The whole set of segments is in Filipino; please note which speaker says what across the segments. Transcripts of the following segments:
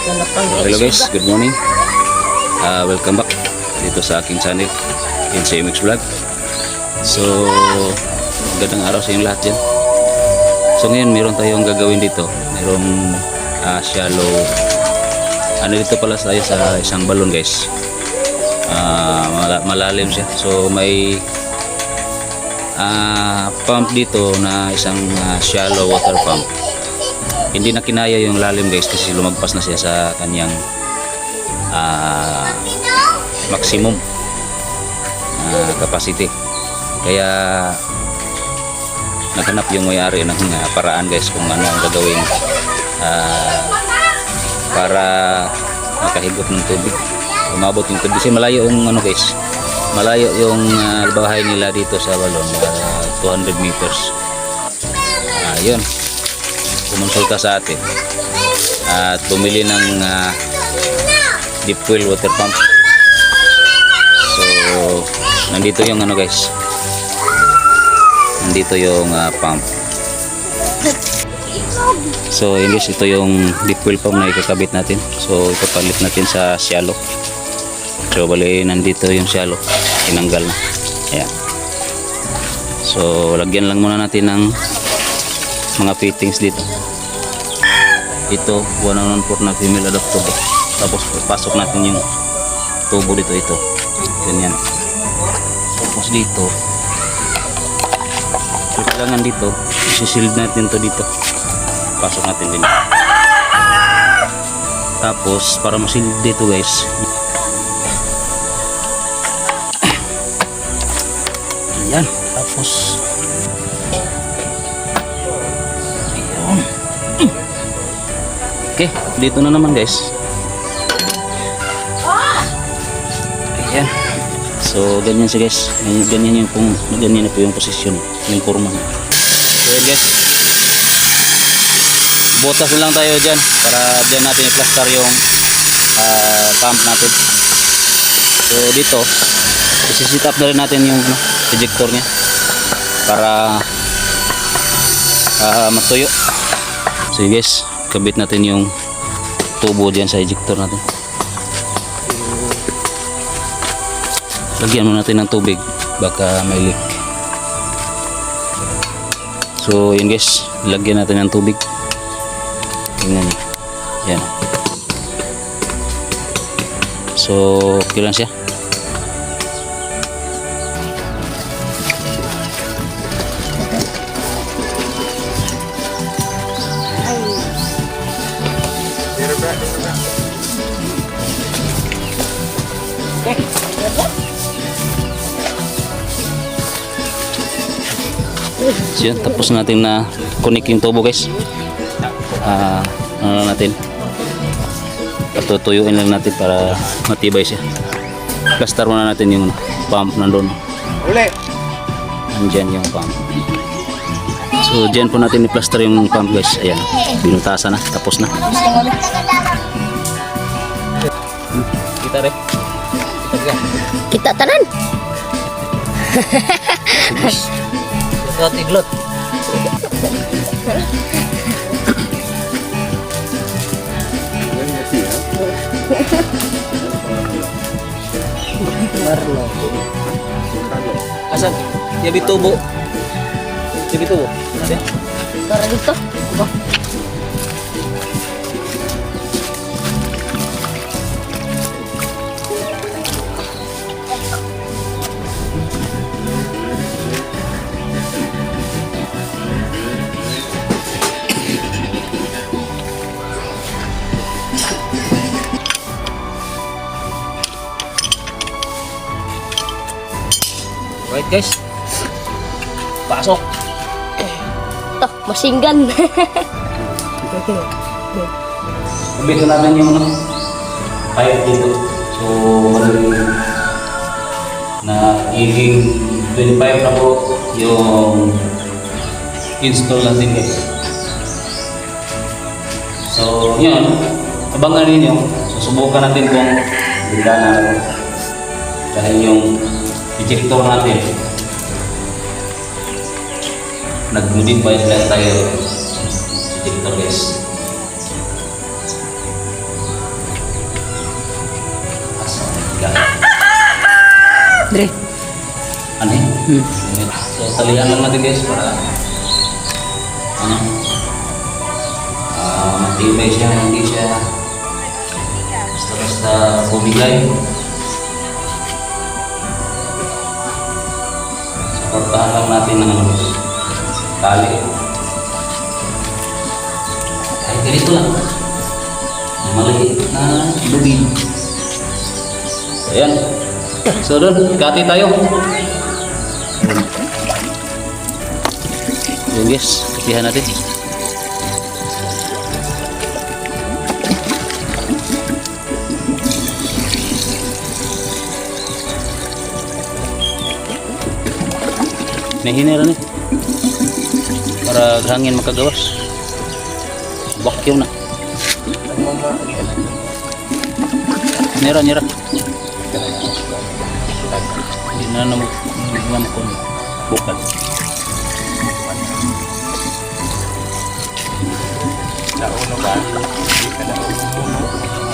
Speaker 1: Hello guys, good morning. Ah, welcome back dito sa aking channel, NCMX Vlog. So, magandang araw sa inyong lahat dyan. So ngayon, meron tayong gagawin dito. Merong ah, shallow, ano dito pala tayo sa isang balon guys. Ah, mala- malalim siya. So may ah, pump dito na isang ah, shallow water pump hindi na kinaya yung lalim guys kasi lumagpas na siya sa kanyang ah, maximum ah, capacity. Kaya naghanap yung may-ari ng ah, paraan guys kung ano ang gagawin ah, para makahigop ng tubig umabot yung tubig. Kasi malayo yung ano guys malayo yung ah, bahay nila dito sa balon ah, 200 meters. Ayun kumonsulta sa atin at bumili ng ah, deep well water pump. So nandito yung ano guys. Nandito yung ah, pump. So in this ito yung deep well pump na ikakabit natin. So ipapalit natin sa shallow. So bali nandito yung shallow. Tinanggal na. Ayan. So lagyan lang muna natin ng mga fittings dito ito 114 na female adapter tapos pasok natin yung tubo dito ito. Ganyan. Tapos dito so kailangan dito isishield natin to dito. Pasok natin din. Tapos para masild dito guys yan tapos Okay, dito na naman guys. Ayan. So, ganyan siya guys. Ganyan, yung pong, ganyan na po yung posisyon, yung kurma. So, ayan guys. Butas lang tayo dyan para dyan natin i-plaster yung ah, pump natin. So, dito, isi-sit up na rin natin yung ano, ejector niya para ah, matuyo. So guys, kabit natin yung tubo diyan sa ejector natin. Lagyan mo natin ng tubig baka may leak. So yun guys, lagyan natin ng tubig. Tingnan niyo. Yan. So, okay lang siya. So yun, tapos natin na connect yung tubo guys. Ah, ano lang natin. Patutuyuin lang natin para matibay siya. Plaster muna natin yung pump nandun.
Speaker 2: Uli.
Speaker 1: Andyan yung pump. So dyan po natin i-plaster yung pump guys. Ayan, binutasan na, tapos na. Kita rin.
Speaker 3: Kita tanan.
Speaker 1: Iglot, iglot. Asan? Yabi tubo. Yabi tubo.
Speaker 3: Para dito. Ba?
Speaker 1: Right guys. Pasok.
Speaker 3: Masinggan.
Speaker 1: Sabihin namin yung ano, pipe dito. So, magaling na iging 25 na po yung install natin guys. So, yun. Abangan ninyo. Susubukan natin kung ganda na. Dahil yung ejector natin nag-modify lang tayo. Dito guys asa
Speaker 3: Dre.
Speaker 1: Ano
Speaker 3: hmm.
Speaker 1: so talian lang natin guys para ano uh, matibay ah, siya hindi siya basta-basta bumigay supportahan lang natin ng ano guys Tali. Kahit ganito lang. Maliit na lubid. Ayan. So doon, kati tayo. Yun guys, katihan natin. Nahinira ni. Para hangin makagawas. Vacuum na. Nira, nira. Hindi na naman, na naman bukal.
Speaker 2: Nauno ba?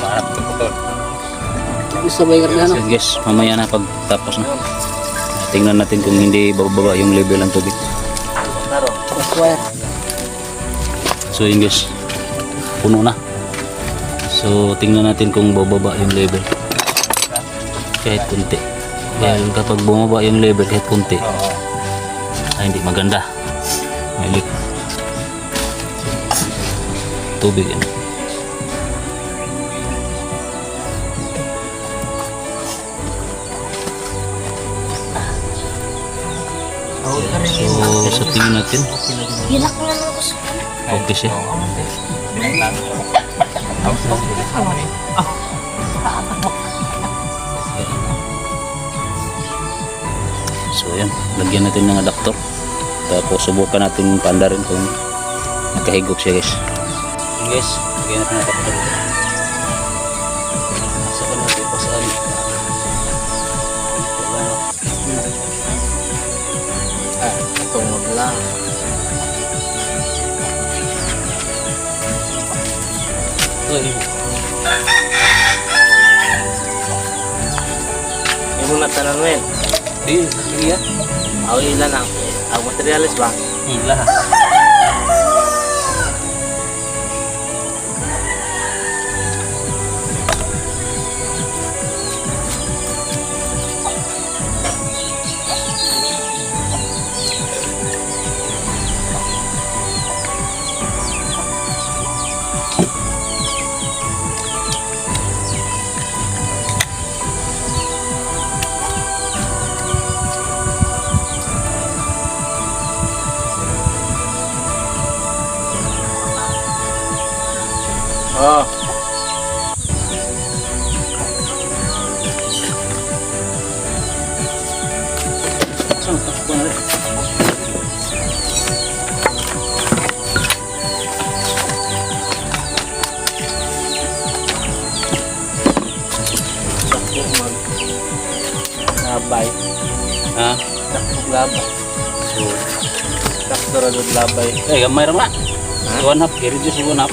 Speaker 2: Maharap ka po doon.
Speaker 3: Gusto ba yung
Speaker 1: So guys, mamaya na pagtapos na. Tingnan natin kung hindi bababa yung level ng tubig.
Speaker 3: Square.
Speaker 1: So yun guys, puno na. So tingnan natin kung bababa yung level. Kahit kunti. Dahil kapag bumaba yung level kahit kunti, ay hindi maganda. May leak. Tubig yan. So sa tingin natin,
Speaker 3: Hilak na naman ako sa
Speaker 1: okay siya. So ayan, lagyan natin ng adapter. Tapos subukan natin pandarin kung nakahigop siya guys. Guys, lagyan natin ng adapter. Ito, yun.
Speaker 2: Yung muna tanan mo yun.
Speaker 1: Di, iya.
Speaker 2: Ako ilan ang ang materialis ba?
Speaker 1: Hmm, lahat.
Speaker 2: Oo.
Speaker 1: Saan? Takbo na rin.
Speaker 2: Sakto mag labay.
Speaker 1: Ha?
Speaker 2: Sakto labay. Ragod labay.
Speaker 1: eh, gamay rin na.
Speaker 2: Ha?
Speaker 1: One half, i-reduce one half.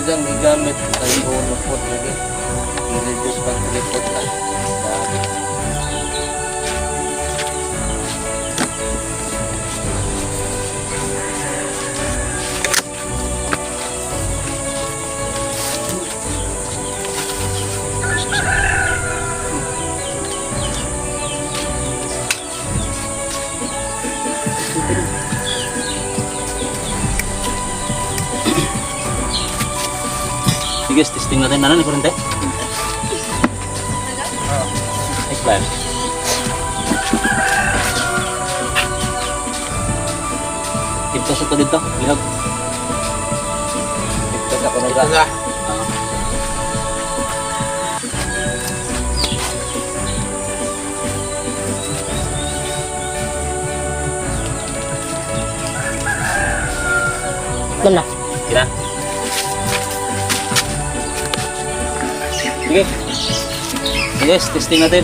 Speaker 2: Dyan gigamit kay bunupot lagi. I-reduce pag
Speaker 1: guys, testing natin. Ano ni Kurente? Next plan. Tipta sa to dito. Lihog.
Speaker 2: Tipta sa kuno ka.
Speaker 3: Ganun
Speaker 1: na. Sige. Yes, testing natin.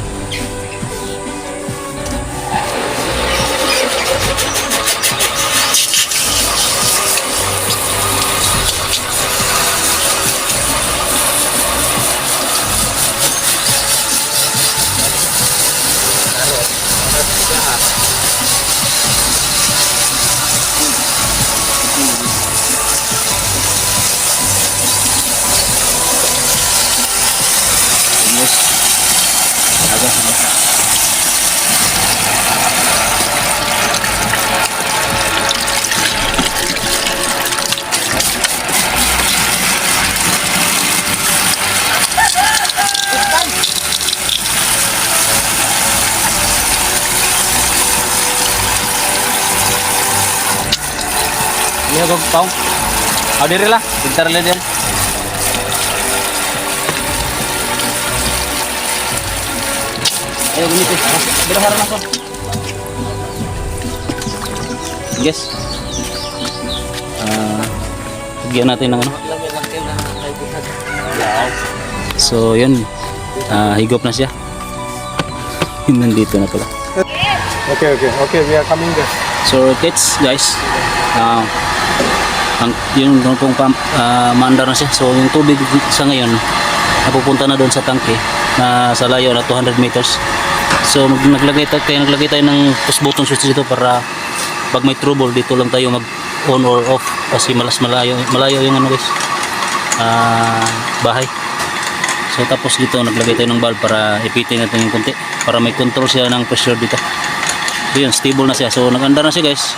Speaker 1: Iya, kau tahu? Ada diri lah, bentar lihat dia. Ayo ganito. Biraharan ako. Yes. Ah, bigyan natin ng ano.
Speaker 2: Lang.
Speaker 1: So, yun. Ah, higop na siya. Nandito na pala.
Speaker 4: Okay, okay, okay, we are coming there.
Speaker 1: So, kids, guys. Ah, ang yung doon pong pump, ah, mandar na siya. So, yung tubig sa ngayon, napupunta na doon sa tangke na sa layo na 200 meters. So, naglagay tayo, kaya naglagay tayo ng push button switch dito para pag may trouble dito lang tayo mag on or off kasi malas malayo malayo yung ano guys ah bahay so tapos dito naglagay tayo ng valve para ipitin natin yung konti para may control siya ng pressure dito so yun stable na siya so naganda na siya guys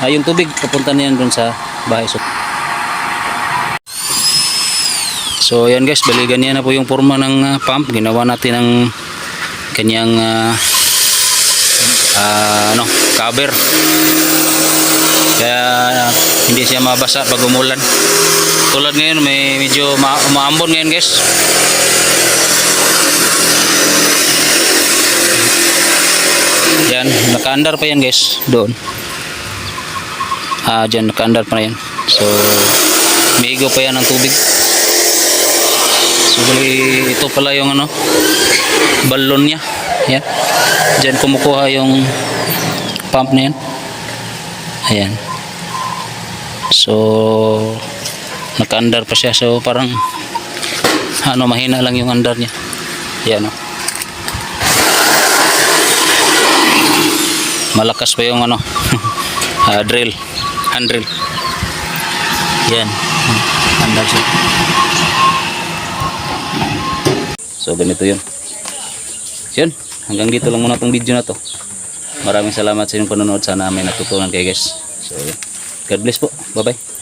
Speaker 1: ah, yung tubig papunta na yan dun sa bahay so So yan guys, baligan niya na po yung forma ng ah, pump. Ginawa natin ng kanyang ah, ah, ano, cover. Kaya hindi siya mabasa pag umulan. Tulad ngayon, may medyo ma umaambon ngayon guys. Yan, nakaandar pa yan guys, doon. Ah, dyan, nakaandar pa na yan. So, miigo pa yan ng tubig. So, bali, ito pala yung ano, balon niya. Yan. Diyan kumukuha yung pump na yan. Ayan. So, naka-under pa siya. So, parang, ano, mahina lang yung under niya. Yan, oh. Malakas pa yung ano, ah, drill, hand drill. Yan. Under siya. So ganito yun. Yun. Hanggang dito lang muna tong video na to. Maraming salamat sa inyong panonood. Sana may natutunan kayo guys. So. God bless po. Bye bye.